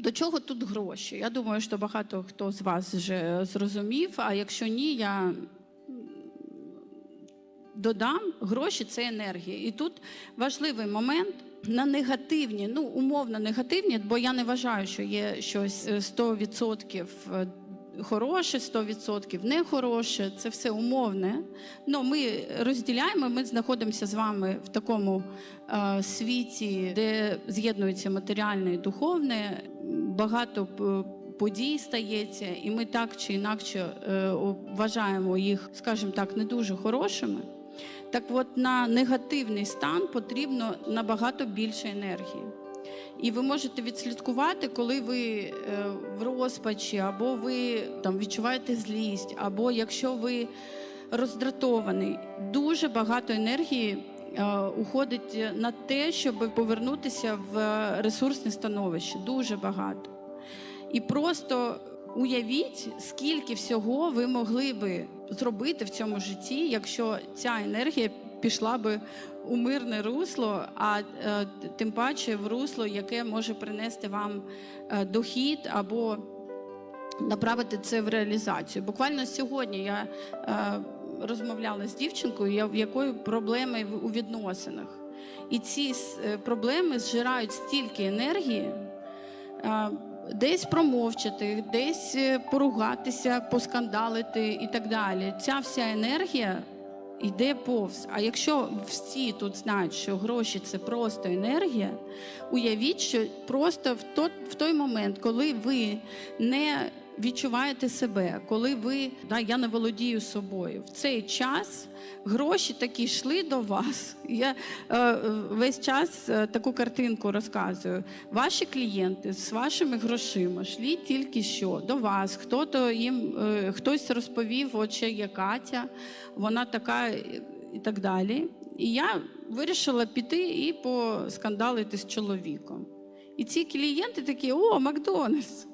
До чого тут гроші? Я думаю, що багато хто з вас вже зрозумів. А якщо ні, я додам гроші це енергія. І тут важливий момент на негативні, ну умовно негативні, бо я не вважаю, що є щось е, 100% е, хороше, 100% нехороше. Це все умовне. Ну, ми розділяємо, ми знаходимося з вами в такому е, світі, де з'єднується матеріальне і духовне. Багато подій стається, і ми так чи інакше е, вважаємо їх, скажімо так, не дуже хорошими. Так от на негативний стан потрібно набагато більше енергії. І ви можете відслідкувати, коли ви е, в розпачі, або ви там відчуваєте злість, або якщо ви роздратований, дуже багато енергії уходить на те, щоб повернутися в ресурсне становище. Дуже багато. І просто уявіть, скільки всього ви могли би зробити в цьому житті, якщо ця енергія пішла би у мирне русло, а е, тим паче в русло, яке може принести вам е, дохід або направити це в реалізацію. Буквально сьогодні я е, розмовляла з дівчинкою, в якої проблеми у відносинах. І ці е, проблеми зжирають стільки енергії. Десь промовчати, десь е, поругатися, поскандалити і так далі. Ця вся енергія йде повз. А якщо всі тут знають, що гроші це просто енергія, уявіть, що просто в той момент, коли ви не відчуваєте себе, коли ви да, я не володію собою, в цей час гроші такі йшли до вас. Я е, весь час е, таку картинку розказую. Ваші клієнти з вашими грошима йшли тільки що до вас. Хто-то їм е, хтось розповів, от є Катя, вона така і так далі. І я вирішила піти і поскандалити з чоловіком. І ці клієнти такі: о, Макдональдс!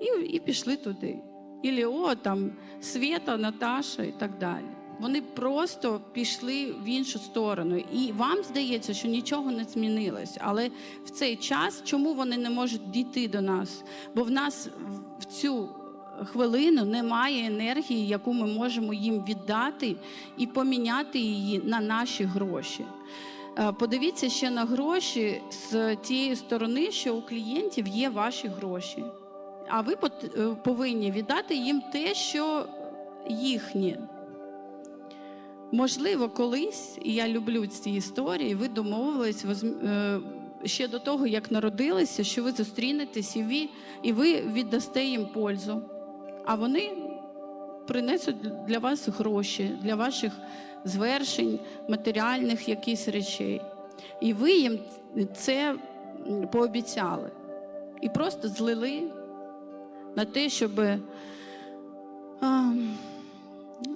І, і пішли туди. Ілі о, там Свята, Наташа і так далі. Вони просто пішли в іншу сторону. І вам здається, що нічого не змінилось. Але в цей час чому вони не можуть дійти до нас? Бо в нас в- в цю хвилину немає енергії, яку ми можемо їм віддати і поміняти її на наші гроші. Е, Подивіться ще на гроші з тієї сторони, що у клієнтів є ваші гроші. А ви е, повинні віддати їм те, що їхнє. Можливо, колись, і я люблю ці історії, ви домовились е, ще до того, як народилися, що ви зустрінетесь і ви, віддасте їм пользу. А вони принесуть для вас гроші, для ваших звершень, матеріальних якихось речей. І ви їм це пообіцяли. І просто злили на те, щоб а,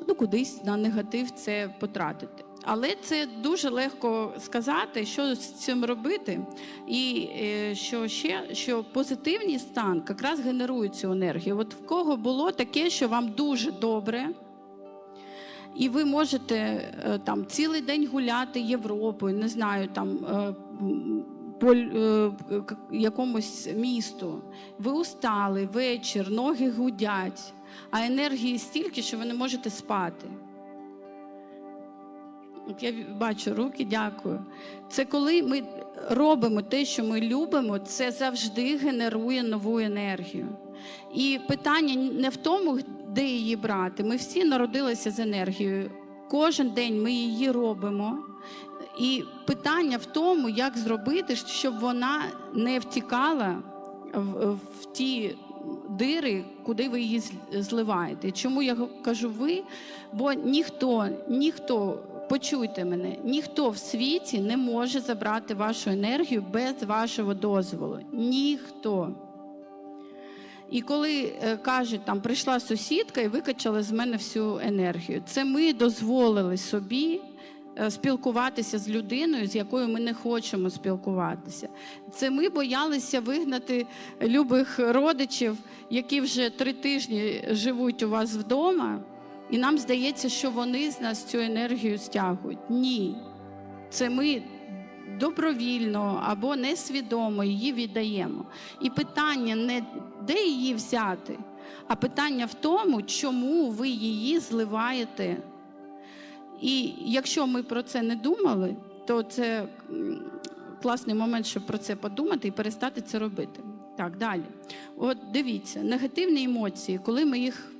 ну, кудись на негатив це потратити. Але це дуже легко сказати, що з цим робити. І е, що ще що позитивний стан якраз генерує цю енергію. От в кого було таке, що вам дуже добре, і ви можете е, там цілий день гуляти Європою, не знаю, там е, якомусь місту. Ви устали вечір, ноги гудять, а енергії стільки, що ви не можете спати. От я бачу руки, дякую. Це коли ми робимо те, що ми любимо, це завжди генерує нову енергію. І питання не в тому, де її брати. Ми всі народилися з енергією. Кожен день ми її робимо. І питання в тому, як зробити, щоб вона не втікала в, в ті дири, куди ви її зливаєте. Чому я кажу ви? Бо ніхто, ніхто, почуйте мене, ніхто в світі не може забрати вашу енергію без вашого дозволу. Ніхто. І коли е, кажуть, там прийшла сусідка і викачала з мене всю енергію, це ми дозволили собі спілкуватися з людиною, з якою ми не хочемо спілкуватися. Це ми боялися вигнати любих родичів, які вже три тижні живуть у вас вдома, і нам здається, що вони з нас цю енергію стягують. Ні. Це ми добровільно або несвідомо її віддаємо. І питання не де її взяти, а питання в тому, чому ви її зливаєте. І якщо ми про це не думали, то це класний момент, щоб про це подумати і перестати це робити. Так, далі. От дивіться, негативні емоції, коли ми їх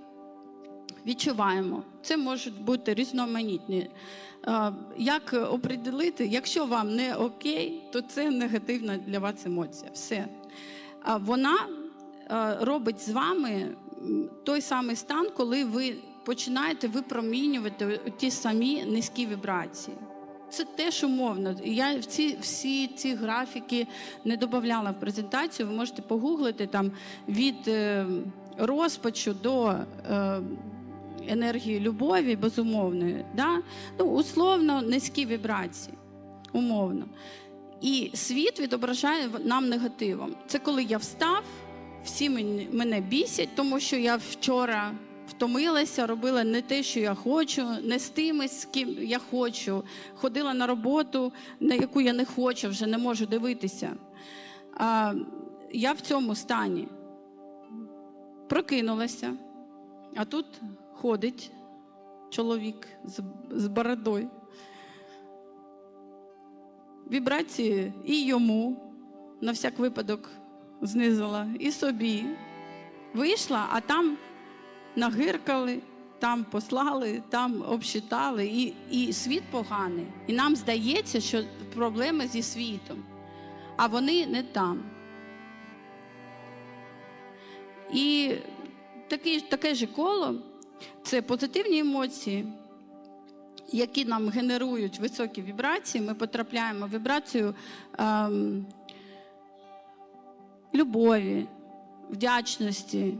відчуваємо, це можуть бути різноманітні. Як оприділити, якщо вам не окей, то це негативна для вас емоція. Все. Вона робить з вами той самий стан, коли ви починаєте випромінювати ті самі низькі вібрації. Це теж умовно. Я в ці, всі ці графіки не додавала в презентацію. Ви можете погуглити там від е, розпачу до е, енергії любові, безумовної. Да? Ну, условно, низькі вібрації. Умовно. І світ відображає нам негативом. Це коли я встав, всі мене бісять, тому що я вчора втомилася, робила не те, що я хочу, не з тими, з ким я хочу. Ходила на роботу, на яку я не хочу, вже не можу дивитися. А, я в цьому стані прокинулася, а тут ходить чоловік з, з бородою. Вібрації і йому, на всяк випадок, знизила, і собі. Вийшла, а там нагиркали, там послали, там обсчитали, і, і світ поганий. І нам здається, що проблеми зі світом, а вони не там. І таке, таке ж коло це позитивні емоції, які нам генерують високі вібрації. Ми потрапляємо в вібрацію ем, любові, вдячності,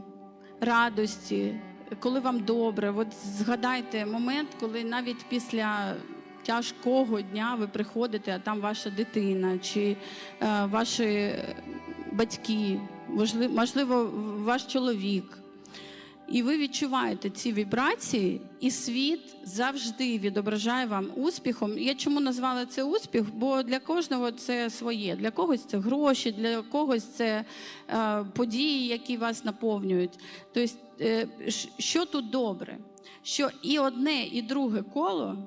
радості, коли вам добре. От згадайте момент, коли навіть після тяжкого дня ви приходите, а там ваша дитина чи е, ваші батьки, можливо, ваш чоловік. І ви відчуваєте ці вібрації, і світ завжди відображає вам успіхом. Я чому назвала це успіх? Бо для кожного це своє. Для когось це гроші, для когось це е, події, які вас наповнюють. Тобто, е, що тут добре? Що і одне, і друге коло,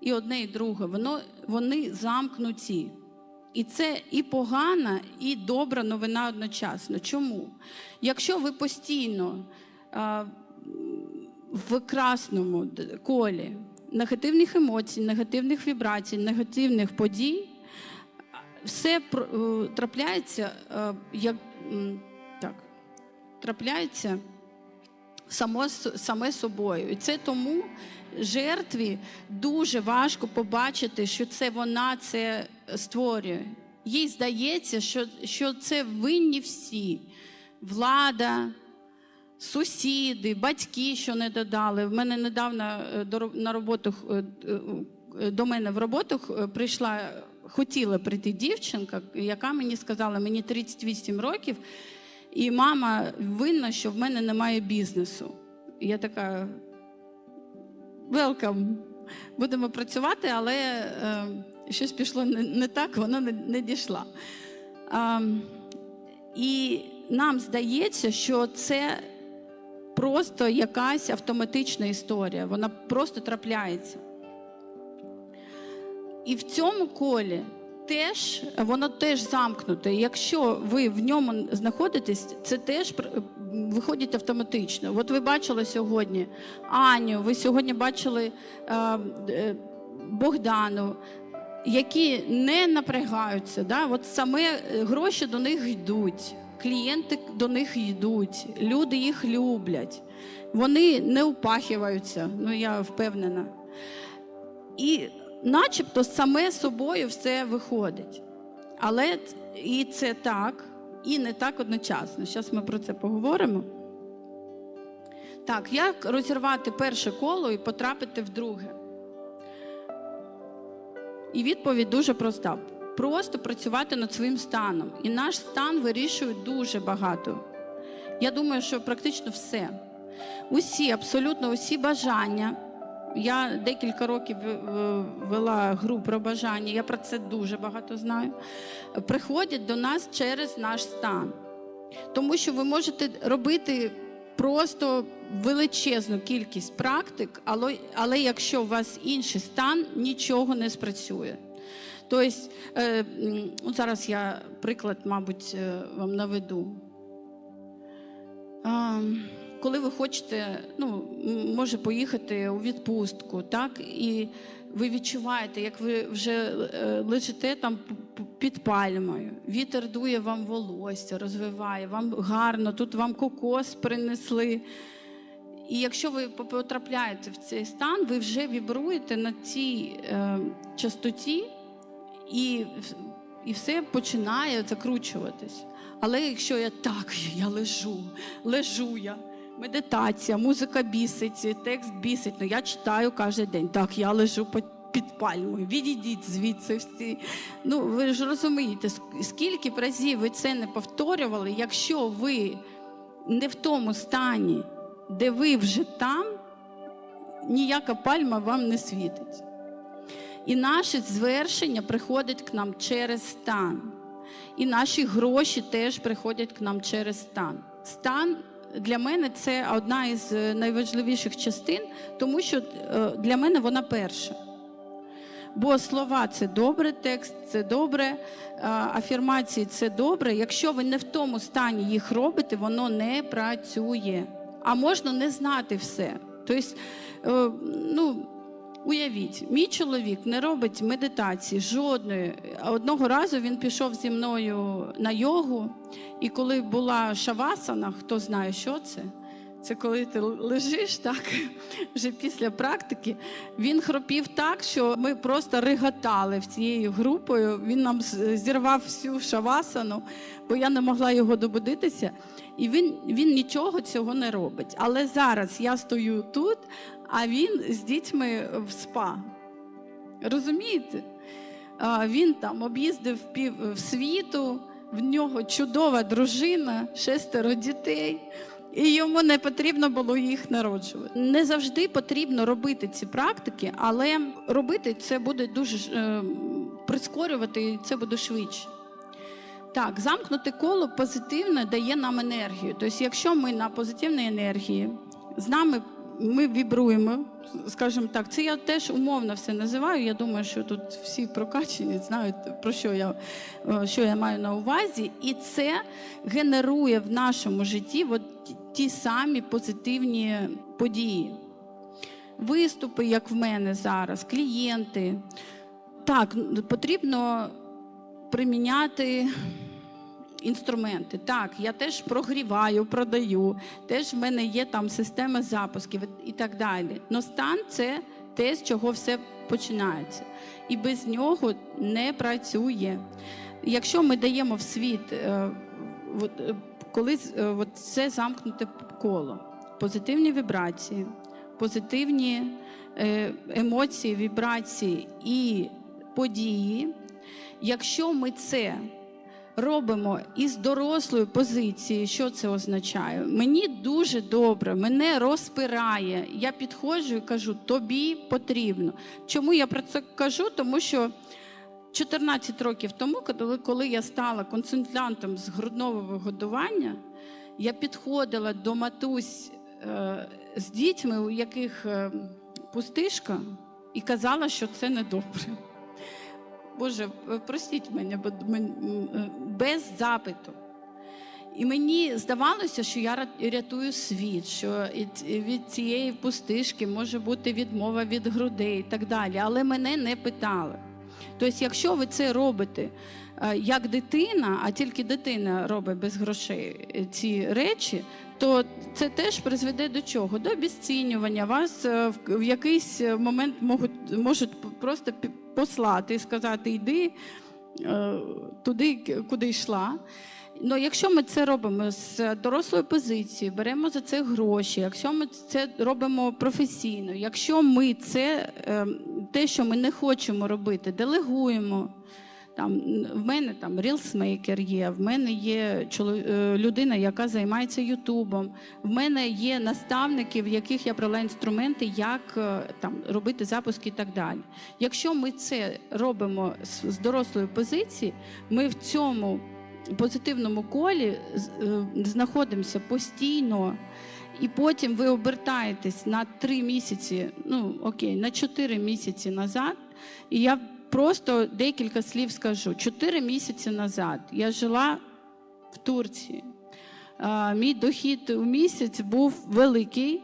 і одне, і друге, воно, вони замкнуті. І це і погана, і добра новина одночасно. Чому? Якщо ви постійно а, в красному колі негативних емоцій, негативних вібрацій, негативних подій, все е, трапляється е, як так, трапляється само, саме собою. І це тому жертві дуже важко побачити, що це вона це створює. Їй здається, що, що це винні всі. Влада, сусіди, батьки, що не додали. В мене недавно е, на роботу е, е, до мене в роботу прийшла, хотіла прийти дівчинка, яка мені сказала, мені 38 років, і мама винна, що в мене немає бізнесу. Я така. Welcome. Будемо працювати, але щось пішло не, не так, вона не, не дійшла. А, і нам здається, що це просто якась автоматична історія, вона просто трапляється. І в цьому колі теж воно теж замкнуте. Якщо ви в ньому знаходитесь, це теж виходить автоматично. От ви бачили сьогодні Аню, ви сьогодні бачили е, е, Богдану, які не напрягаються. Да? От саме е, гроші до них йдуть, клієнти до них йдуть, люди їх люблять. Вони не упахиваються, ну я впевнена. І начебто саме собою все виходить. Але і це так, і не так одночасно. Зараз ми про це поговоримо. Так, як розірвати перше коло і потрапити в друге? І відповідь дуже проста: просто працювати над своїм станом. І наш стан вирішує дуже багато. Я думаю, що практично все. Усі, абсолютно усі бажання, Я декілька років в- вела гру про бажання, я про це дуже багато знаю. Приходять до нас через наш стан. Тому що ви можете робити просто величезну кількість практик, але, але якщо у вас інший стан, нічого не спрацює. Тобто, е, зараз я приклад, мабуть, е, вам наведу. Коли ви хочете, ну, може поїхати у відпустку, так, і ви відчуваєте, як ви вже е, лежите там під пальмою, вітер дує вам волосся, розвиває, вам гарно, тут вам кокос принесли. І якщо ви потрапляєте в цей стан, ви вже вібруєте на цій е, частоті, і, і все починає закручуватись. Але якщо я так, я лежу, лежу я, медитація, музика бісить, текст бісить, ну я читаю кожен день. Так, я лежу під, пальмою, відійдіть звідси всі. Ну, ви ж розумієте, скільки б разів ви це не повторювали, якщо ви не в тому стані, де ви вже там, ніяка пальма вам не світить. І наше звершення приходить к нам через стан. І наші гроші теж приходять к нам через стан. Стан для мене це одна із е, найважливіших частин, тому що е, для мене вона перша. Бо слова це добре, текст це добре, е, афірмації це добре. Якщо ви не в тому стані їх робите, воно не працює. А можна не знати все. Тобто, ну, Уявіть, мій чоловік не робить медитації жодної. Одного разу він пішов зі мною на йогу, і коли була шавасана, хто знає, що це? Це коли ти лежиш так, вже після практики. Він хропів так, що ми просто риготали всією групою. Він нам зірвав всю шавасану, бо я не могла його добудитися. І він, він нічого цього не робить. Але зараз я стою тут, а він з дітьми в спа. Розумієте? Він там об'їздив пів світу, в нього чудова дружина, шестеро дітей. І йому не потрібно було їх народжувати. Не завжди потрібно робити ці практики, але робити це буде дуже е, прискорювати, і це буде швидше. Так, замкнуте коло позитивне дає нам енергію. Тобто, якщо ми на позитивній енергії, з нами ми вібруємо, скажімо так, це я теж умовно все називаю. Я думаю, що тут всі прокачені знають, про що я, е, що я маю на увазі. І це генерує в нашому житті от ті- ті самі позитивні події. Виступи, як в мене зараз, клієнти. Так, потрібно приміняти інструменти. Так, я теж прогріваю, продаю, теж в мене є там система запусків і так далі. Но стан це те, з чого все починається. І без нього не працює. Якщо ми даємо в світ, е, е, коли е, це замкнуте коло, позитивні вібрації, позитивні емоції, вібрації і події, якщо ми це робимо із дорослої позиції, що це означає? Мені дуже добре, мене розпирає. Я підходжу і кажу, тобі потрібно. Чому я про це кажу? Тому що 14 років тому, коли, я стала консультантом з грудного вигодування, я підходила до матусь е, з дітьми, у яких е, пустишка, і казала, що це недобре. Боже, простіть мене, е, без запиту. І мені здавалося, що я рятую світ, що від цієї пустишки може бути відмова від грудей і так далі. Але мене не питали. Тобто, якщо ви це робите е, як дитина, а тільки дитина робить без грошей е, ці речі, то це теж призведе до чого? До обіцінювання. Вас е, в, якийсь момент можуть, можуть просто послати і сказати, йди е, туди, куди йшла. Ну, якщо ми це робимо з дорослої позиції, беремо за це гроші, якщо ми це робимо професійно, якщо ми це е, те, що ми не хочемо робити, делегуємо, Там в мене там рілсмейкер є, в мене є е, людина, яка займається Ютубом. В мене є наставники, в яких я брала інструменти, як е, там робити запуски і так далі. Якщо ми це робимо з, з дорослої позиції, ми в цьому позитивному колі е, знаходимося постійно. І потім ви обертаєтесь на три місяці, ну окей, на чотири місяці назад. І я просто декілька слів скажу. Чотири місяці назад я жила в Турції. Мій дохід у місяць був великий.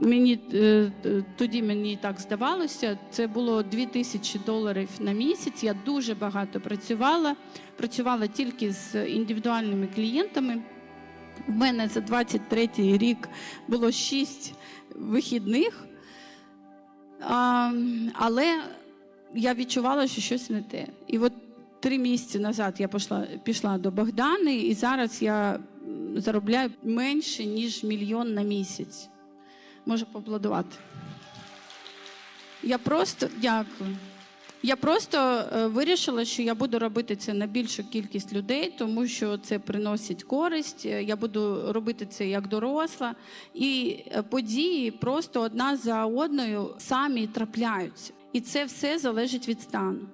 Мені е, е, тоді мені так здавалося. Це було 2000 доларів на місяць. Я дуже багато працювала. Працювала тільки з індивідуальними клієнтами. У мене за 23-й рік було 6 вихідних. Але я відчувала, що щось не те. І от три місяці назад я пішла, пішла до Богдани, і зараз я заробляю менше, ніж мільйон на місяць. Можу поаплодувати. Я просто дякую. Я просто е, вирішила, що я буду робити це на більшу кількість людей, тому що це приносить користь. Е, Я буду робити це як доросла, і е, події просто одна за одною самі трапляються. І це все залежить від стану.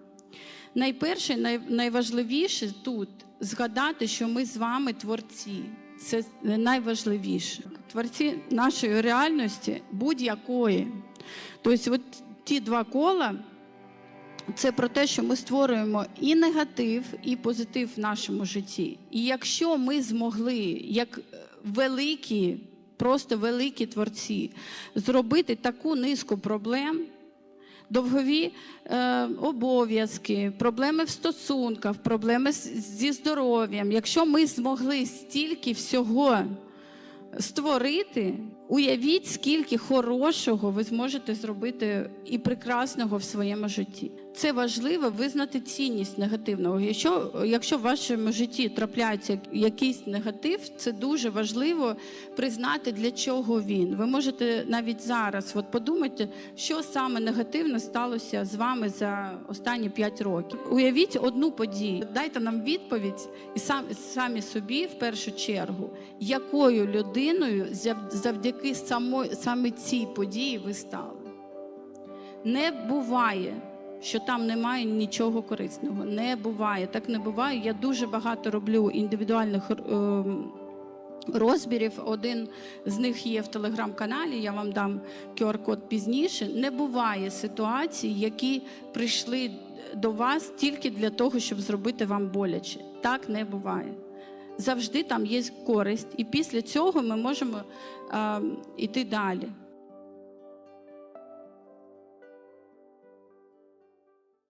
Найперше, найважливіше тут згадати, що ми з вами творці. Це найважливіше. Творці нашої реальності будь-якої. Тобто, от ті два кола. Це про те, що ми створюємо і негатив, і позитив в нашому житті. І якщо ми змогли, як великі, просто великі творці, зробити таку низку проблем, довгові е, обов'язки, проблеми в стосунках, проблеми зі здоров'ям, якщо ми змогли стільки всього створити, уявіть, скільки хорошого ви зможете зробити і прекрасного в своєму житті. Це важливо визнати цінність негативного. Якщо, якщо в вашому житті трапляється якийсь негатив, це дуже важливо признати, для чого він. Ви можете навіть зараз от подумати, що саме негативне сталося з вами за останні 5 років. Уявіть одну подію, дайте нам відповідь і сам, самі собі в першу чергу, якою людиною завдяки самої, саме цій події ви стали. Не буває, що там немає нічого корисного. Не буває. Так не буває. Я дуже багато роблю індивідуальних ем, розбірів. Один з них є в телеграм-каналі. Я вам дам QR-код пізніше. Не буває ситуацій, які прийшли до вас тільки для того, щоб зробити вам боляче. Так не буває. Завжди там є користь, і після цього ми можемо е, йти далі.